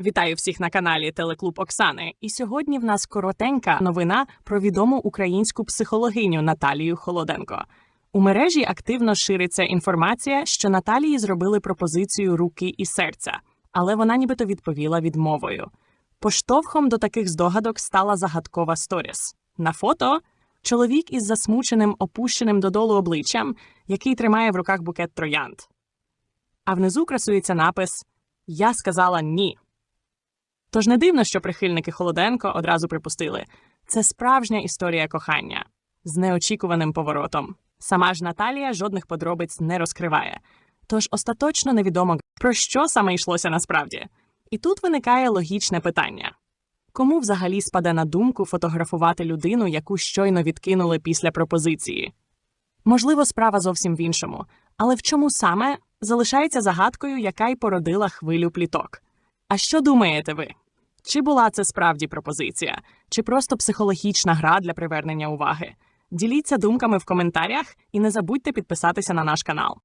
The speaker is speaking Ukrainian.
Вітаю всіх на каналі Телеклуб Оксани. І сьогодні в нас коротенька новина про відому українську психологиню Наталію Холоденко. У мережі активно шириться інформація, що Наталії зробили пропозицію руки і серця, але вона нібито відповіла відмовою. Поштовхом до таких здогадок стала загадкова сторіс. На фото чоловік із засмученим, опущеним додолу обличчям, який тримає в руках букет троянд. А внизу красується напис Я сказала ні. Тож не дивно, що прихильники Холоденко одразу припустили це справжня історія кохання з неочікуваним поворотом. Сама ж Наталія жодних подробиць не розкриває, тож остаточно невідомо про що саме йшлося насправді. І тут виникає логічне питання: кому взагалі спаде на думку фотографувати людину, яку щойно відкинули після пропозиції? Можливо, справа зовсім в іншому, але в чому саме залишається загадкою, яка й породила хвилю пліток. А що думаєте ви? Чи була це справді пропозиція, чи просто психологічна гра для привернення уваги? Діліться думками в коментарях і не забудьте підписатися на наш канал.